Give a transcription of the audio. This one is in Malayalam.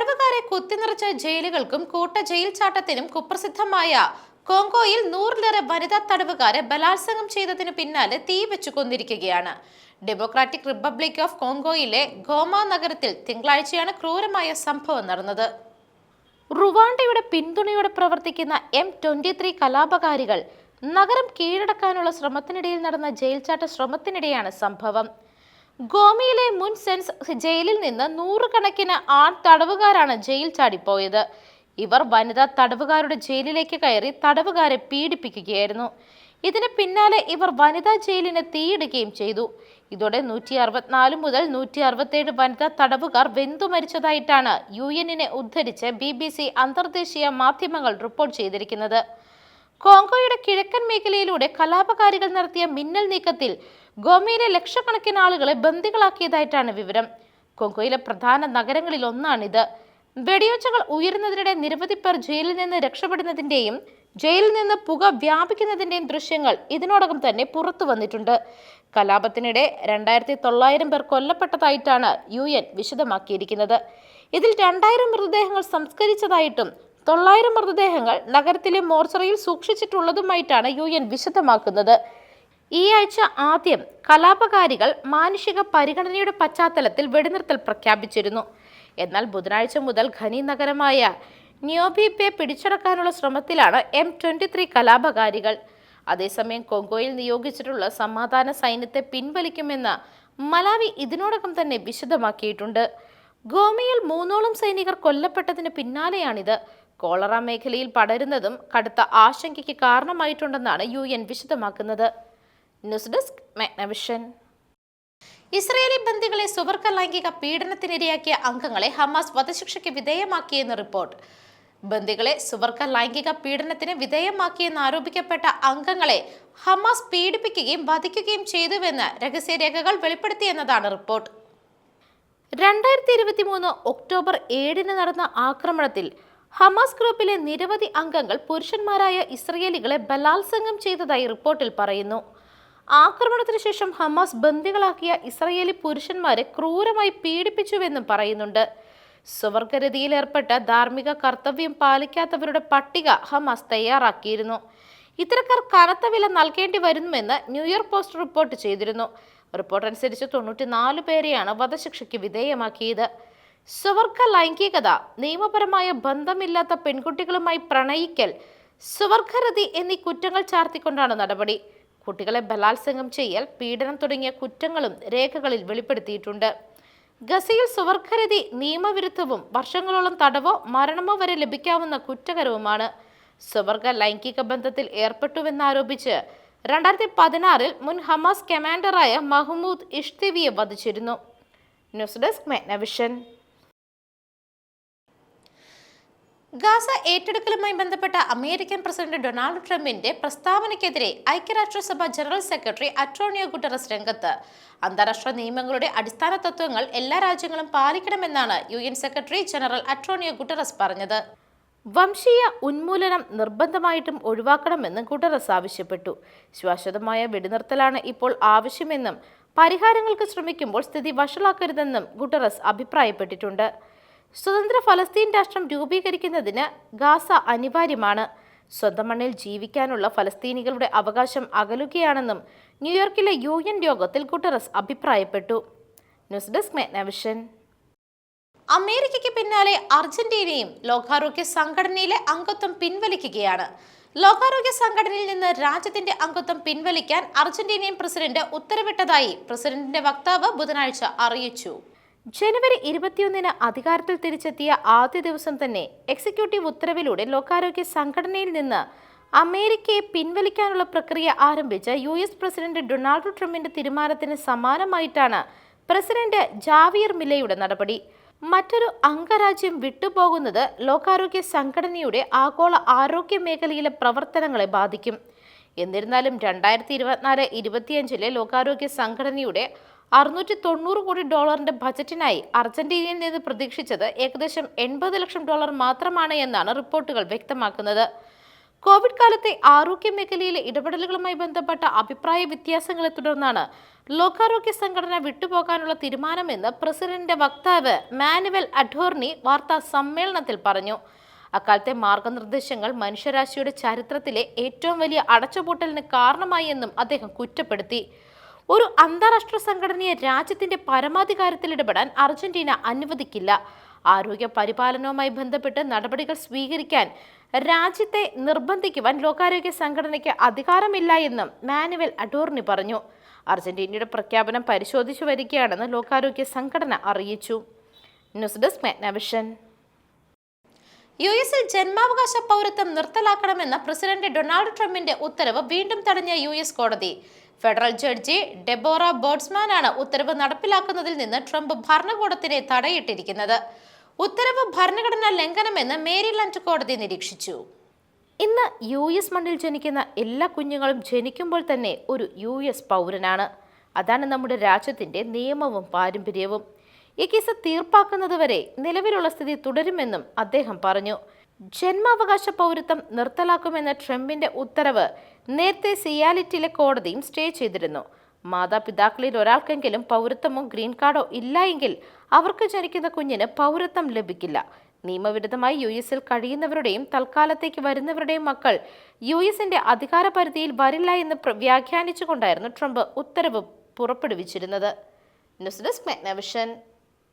തടവുകാരെ കുത്തിനിറച്ച ജയിലുകൾക്കും കൂട്ട ജയിൽ ചാട്ടത്തിനും കുപ്രസിദ്ധമായ കോങ്കോയിൽ നൂറിലേറെ വനിതാ തടവുകാരെ ബലാത്സംഗം ചെയ്തതിനു പിന്നാലെ തീ വെച്ചു കൊന്നിരിക്കുകയാണ്. ഡെമോക്രാറ്റിക് റിപ്പബ്ലിക് ഓഫ് കോങ്കോയിലെ ഗോമ നഗരത്തിൽ തിങ്കളാഴ്ചയാണ് ക്രൂരമായ സംഭവം നടന്നത്. റുവാണ്ടയുടെ പിന്തുണയോടെ പ്രവർത്തിക്കുന്ന എം ട്വന്റി ത്രീ കലാപകാരികൾ നഗരം കീഴടക്കാനുള്ള ശ്രമത്തിനിടയിൽ നടന്ന ജയിൽ ചാട്ട ശ്രമത്തിനിടെയാണ് സംഭവം. ഗോമയിലെ മുൻ സെൻസ് ജയിലിൽ നിന്ന് നൂറുകണക്കിന് ആൺ തടവുകാരാണ് ജയിൽ ചാടിപ്പോയത്. ഇവർ വനിതാ തടവുകാരുടെ ജയിലിലേക്ക് കയറി തടവുകാരെ പീഡിപ്പിക്കുകയായിരുന്നു. ഇതിന് പിന്നാലെ ഇവർ വനിതാ ജയിലിന് തീയിടുകയും ചെയ്തു. ഇതോടെ നൂറ്റി അറുപത്തിനാല് മുതൽ നൂറ്റി അറുപത്തേഴ് വനിതാ തടവുകാർ വെന്തു മരിച്ചതായിട്ടാണ് യു എന്നിനെ ഉദ്ധരിച്ച് ബി ബി സി അന്തർദേശീയ മാധ്യമങ്ങൾ റിപ്പോർട്ട് ചെയ്തിരിക്കുന്നത്. കോങ്കോയുടെ കിഴക്കൻ മേഖലയിലൂടെ കലാപകാരികൾ നടത്തിയ മിന്നൽ നീക്കത്തിൽ ഗോമയിലെ ലക്ഷക്കണക്കിന് ആളുകളെ ബന്ദികളാക്കിയതായിട്ടാണ് വിവരം. കൊങ്കോയിലെ പ്രധാന നഗരങ്ങളിൽ ഒന്നാണിത്. വെടിയൊച്ചകൾ ഉയരുന്നതിനിടെ നിരവധി പേർ ജയിലിൽ നിന്ന് രക്ഷപ്പെടുന്നതിന്റെയും ജയിലിൽ നിന്ന് പുക വ്യാപിക്കുന്നതിന്റെയും ദൃശ്യങ്ങൾ ഇതിനോടകം തന്നെ പുറത്തു വന്നിട്ടുണ്ട്. കലാപത്തിനിടെ രണ്ടായിരത്തി തൊള്ളായിരം പേർ കൊല്ലപ്പെട്ടതായിട്ടാണ് യു എൻ വിശദമാക്കിയിരിക്കുന്നത്. ഇതിൽ രണ്ടായിരം മൃതദേഹങ്ങൾ സംസ്കരിച്ചതായിട്ടും തൊള്ളായിരം മൃതദേഹങ്ങൾ നഗരത്തിലെ മോർച്ചറിയിൽ സൂക്ഷിച്ചിട്ടുള്ളതുമായിട്ടാണ് യു എൻ വിശദമാക്കുന്നത്. ഈ ആഴ്ച ആദ്യം കലാപകാരികൾ മാനുഷിക പരിഗണനയുടെ പശ്ചാത്തലത്തിൽ വെടിനിർത്തൽ പ്രഖ്യാപിച്ചിരുന്നു. എന്നാൽ ബുധനാഴ്ച മുതൽ ഖനി നഗരമായ നിയോബിപ്പെ പിടിച്ചടക്കാനുള്ള ശ്രമത്തിലാണ് എം ട്വന്റി ത്രീ കലാപകാരികൾ. അതേസമയം കൊങ്കോയിൽ നിയോഗിച്ചിട്ടുള്ള സമാധാന സൈന്യത്തെ പിൻവലിക്കുമെന്ന് മലാവി ഇതിനോടകം തന്നെ വിശദമാക്കിയിട്ടുണ്ട്. ഗോമയിൽ മൂന്നോളം സൈനികർ കൊല്ലപ്പെട്ടതിന് പിന്നാലെയാണിത്. കോളറ മേഖലയിൽ പടരുന്നതും കടുത്ത ആശങ്കയ്ക്ക് കാരണമായിട്ടുണ്ടെന്നാണ് U വിശദമാക്കുന്നത്. News desk Magnavision. Israeli ബന്ദികളെ സുവർക്ക ലൈംഗിക പീഡനത്തിനിരയാക്കിയ അംഗങ്ങളെ ഹമാസ് വധശിക്ഷയ്ക്ക് വിധേയമാക്കിയെന്ന് റിപ്പോർട്ട്. ബന്ദികളെ സുവർക്ക ലൈംഗിക പീഡനത്തിന് വിധേയമാക്കിയെന്ന് ആരോപിക്കപ്പെട്ട അംഗങ്ങളെ ഹമാസ് പീഡിപ്പിക്കുകയും വധിക്കുകയും ചെയ്തുവെന്ന് രഹസ്യരേഖകൾ വെളിപ്പെടുത്തിയെന്നതാണ് റിപ്പോർട്ട്. രണ്ടായിരത്തി ഇരുപത്തി മൂന്ന് ഒക്ടോബർ ഏഴിന് നടന്ന ആക്രമണത്തിൽ ഹമാസ് ഗ്രൂപ്പിലെ നിരവധി അംഗങ്ങൾ പുരുഷന്മാരായ ഇസ്രയേലികളെ ബലാത്സംഗം ചെയ്തതായി റിപ്പോർട്ടിൽ പറയുന്നു. ആക്രമണത്തിന് ശേഷം ഹമാസ് ബന്ദികളാക്കിയ ഇസ്രയേലി പുരുഷന്മാരെ ക്രൂരമായി പീഡിപ്പിച്ചുവെന്നും പറയുന്നുണ്ട്. സ്വവർഗരതിയിലേർപ്പെട്ട ധാർമ്മിക കർത്തവ്യം പാലിക്കാത്തവരുടെ പട്ടിക ഹമാസ് തയ്യാറാക്കിയിരുന്നു. ഇത്തരക്കാർ കനത്ത വില നൽകേണ്ടി വരുന്നുവെന്ന് ന്യൂയോർക്ക് പോസ്റ്റ് റിപ്പോർട്ട് ചെയ്തിരുന്നു. റിപ്പോർട്ട് അനുസരിച്ച് തൊണ്ണൂറ്റിനാല് പേരെയാണ് വധശിക്ഷയ്ക്ക് വിധേയമാക്കിയത്. സ്വവർഗ ലൈംഗികത നിയമപരമായ ബന്ധമില്ലാത്ത പെൺകുട്ടികളുമായി പ്രണയിക്കൽ സ്വവർഗരതി എന്നീ കുറ്റങ്ങൾ ചാർത്തിക്കൊണ്ടാണ് നടപടി. കുട്ടികളെ ബലാത്സംഗം ചെയ്യൽ പീഡനം തുടങ്ങിയ കുറ്റങ്ങളും രേഖകളിൽ വെളിപ്പെടുത്തിയിട്ടുണ്ട്. ഗസയിൽ സുവർഖരതി നിയമവിരുദ്ധവും വർഷങ്ങളോളം തടവോ മരണമോ വരെ ലഭിക്കാവുന്ന കുറ്റകരവുമാണ്. സുവർഗ ലൈംഗിക ബന്ധത്തിൽ ഏർപ്പെട്ടുവെന്നാരോപിച്ച് രണ്ടായിരത്തി പതിനാറിൽ മുൻ ഹമാസ് കമാൻഡറായ മഹ്മൂദ് ഇഷ്തിവിയെ വധിച്ചിരുന്നു. ന്യൂസ് ഡെസ്ക് മെഗ്നവിഷൻ ഗാസ ഏറ്റെടുക്കലുമായി ബന്ധപ്പെട്ട അമേരിക്കൻ പ്രസിഡന്റ് ഡൊണാൾഡ് ട്രംപിന്റെ പ്രസ്താവനയ്ക്കെതിരെ ഐക്യരാഷ്ട്രസഭ ജനറൽ സെക്രട്ടറി അറ്റോണിയോ ഗുട്ടറസ് രംഗത്ത്. അന്താരാഷ്ട്ര നിയമങ്ങളുടെ അടിസ്ഥാന തത്വങ്ങൾ എല്ലാ രാജ്യങ്ങളും പാലിക്കണമെന്നാണ് U N secretary general Antonio Guterres പറഞ്ഞത്. വംശീയ ഉന്മൂലനം നിർബന്ധമായിട്ടും ഒഴിവാക്കണമെന്ന് ഗുട്ടറസ് ആവശ്യപ്പെട്ടു. ശാശ്വതമായ വെടിനിർത്തലാണ് ഇപ്പോൾ ആവശ്യമെന്നും പരിഹാരങ്ങൾക്ക് ശ്രമിക്കുമ്പോൾ സ്ഥിതി വഷളാക്കരുതെന്നും ഗുട്ടറസ് അഭിപ്രായപ്പെട്ടിട്ടുണ്ട്. സ്വതന്ത്ര ഫലസ്തീൻ രാഷ്ട്രം രൂപീകരിക്കുന്നതിന് ഗാസ അനിവാര്യമാണ്. സ്വന്തം മണ്ണിൽ ജീവിക്കാനുള്ള ഫലസ്തീനികളുടെ അവകാശം അകലുകയാണെന്നും ന്യൂയോർക്കിലെ യു എൻ യോഗത്തിൽ ഗുട്ടറസ് അഭിപ്രായപ്പെട്ടു. ന്യൂസ് ഡെസ്ക് മേനവിഷൻ അമേരിക്കയ്ക്ക് പിന്നാലെ അർജന്റീനയും ലോകാരോഗ്യ സംഘടനയിലെ അംഗത്വം പിൻവലിക്കുകയാണ്. ലോകാരോഗ്യ സംഘടനയിൽ നിന്ന് രാജ്യത്തിന്റെ അംഗത്വം പിൻവലിക്കാൻ അർജന്റീനിയൻ പ്രസിഡന്റ് ഉത്തരവിട്ടതായി പ്രസിഡന്റിന്റെ വക്താവ് ബുധനാഴ്ച അറിയിച്ചു. ജനുവരി ഇരുപത്തിയൊന്നിന് അധികാരത്തിൽ തിരിച്ചെത്തിയ ആദ്യ ദിവസം തന്നെ എക്സിക്യൂട്ടീവ് ഉത്തരവിലൂടെ ലോകാരോഗ്യ സംഘടനയിൽ നിന്ന് അമേരിക്കയെ പിൻവലിക്കാനുള്ള പ്രക്രിയ ആരംഭിച്ച യു എസ് പ്രസിഡന്റ് ഡൊണാൾഡ് ട്രംപിന്റെ തീരുമാനത്തിന് സമാനമായിട്ടാണ് പ്രസിഡന്റ് ജാവിയർ മില്ലയുടെ നടപടി. മറ്റൊരു അംഗരാജ്യം വിട്ടുപോകുന്നത് ലോകാരോഗ്യ സംഘടനയുടെ ആഗോള ആരോഗ്യ മേഖലയിലെ പ്രവർത്തനങ്ങളെ ബാധിക്കും. എന്നിരുന്നാലും രണ്ടായിരത്തി ഇരുപത്തിനാല് ഇരുപത്തിയഞ്ചിലെ ലോകാരോഗ്യ സംഘടനയുടെ അറുന്നൂറ്റി തൊണ്ണൂറ് കോടി ഡോളറിന്റെ ബജറ്റിനായി അർജന്റീനയിൽ നിന്ന് പ്രതീക്ഷിച്ചത് ഏകദേശം എൺപത് ലക്ഷം ഡോളർ മാത്രമാണ് എന്നാണ് റിപ്പോർട്ടുകൾ വ്യക്തമാക്കുന്നത്. കോവിഡ് കാലത്തെ ആരോഗ്യ മേഖലയിലെ ഇടപെടലുകളുമായി ബന്ധപ്പെട്ട അഭിപ്രായ വ്യത്യാസങ്ങളെ തുടർന്നാണ് ലോകാരോഗ്യ സംഘടന വിട്ടുപോകാനുള്ള തീരുമാനമെന്ന് പ്രസിഡന്റിന്റെ വക്താവ് മാനുവൽ അഡോർണി വാർത്താ സമ്മേളനത്തിൽ പറഞ്ഞു. അക്കാലത്തെ മാർഗനിർദ്ദേശങ്ങൾ മനുഷ്യരാശിയുടെ ചരിത്രത്തിലെ ഏറ്റവും വലിയ അടച്ചുപൂട്ടലിന് കാരണമായി എന്നും അദ്ദേഹം കുറ്റപ്പെടുത്തി. ഒരു അന്താരാഷ്ട്ര സംഘടനയെ രാജ്യത്തിന്റെ പരമാധികാരത്തിൽ ഇടപെടാൻ അർജന്റീന അനുവദിക്കില്ല. ആരോഗ്യ പരിപാലനവുമായി ബന്ധപ്പെട്ട് നടപടികൾ സ്വീകരിക്കാൻ രാജ്യത്തെ നിർബന്ധിക്കുവാൻ ലോകാരോഗ്യ സംഘടനയ്ക്ക് അധികാരമില്ല എന്നും മാനുവൽ അഡോർണി പറഞ്ഞു. അർജന്റീനയുടെ പ്രഖ്യാപനം പരിശോധിച്ചു വരികയാണെന്ന് ലോകാരോഗ്യ സംഘടന അറിയിച്ചു. News desk മെഗ്നവിഷൻ. യു എസിൽ ജന്മാവകാശ പൗരത്വം നിർത്തലാക്കണമെന്ന പ്രസിഡന്റ് ഡൊണാൾഡ് ട്രംപിന്റെ ഉത്തരവ് വീണ്ടും തടഞ്ഞ യു എസ് കോടതി. ഫെഡറൽ ജഡ്ജി ഡെബോറ ബോട്ട്സ്മാനാണ് ഉത്തരവ് നടപ്പിലാക്കുന്നതിൽ നിന്ന് ട്രംപ് ഭരണകൂടത്തിനെ തടയിട്ടിരിക്കുന്നത്. ഉത്തരവ് ഭരണഘടനാ ലംഘനമെന്ന് മേരിലാൻഡ് കോടതി നിരീക്ഷിച്ചു. ഇന്ന് യു എസ് മണ്ണിൽ ജനിക്കുന്ന എല്ലാ കുഞ്ഞുങ്ങളും ജനിക്കുമ്പോൾ തന്നെ ഒരു യു എസ് പൗരനാണ്. അതാണ് നമ്മുടെ രാജ്യത്തിന്റെ നിയമവും പാരമ്പര്യവും. ഈ കേസ് തീർപ്പാക്കുന്നതുവരെ നിലവിലുള്ള സ്ഥിതി തുടരുമെന്നും അദ്ദേഹം പറഞ്ഞു. ജന്മാവകാശ പൗരത്വം നിർത്തലാക്കുമെന്ന ട്രംപിന്റെ ഉത്തരവ് നേരത്തെ സിയാലിറ്റിയിലെ കോടതിയും സ്റ്റേ ചെയ്തിരുന്നു. മാതാപിതാക്കളിൽ ഒരാൾക്കെങ്കിലും പൗരത്വമോ ഗ്രീൻ കാർഡോ ഇല്ല എങ്കിൽ അവർക്ക് ജനിക്കുന്ന കുഞ്ഞിന് പൗരത്വം ലഭിക്കില്ല. നിയമവിരുദ്ധമായി യു എസിൽ കഴിയുന്നവരുടെയും തൽക്കാലത്തേക്ക് വരുന്നവരുടെയും മക്കൾ യു എസിന്റെ അധികാര പരിധിയിൽ വരില്ല എന്ന് വ്യാഖ്യാനിച്ചുകൊണ്ടായിരുന്നു ട്രംപ് ഉത്തരവ് പുറപ്പെടുവിച്ചിരുന്നത്. News desk മെഗ്നവിഷൻ.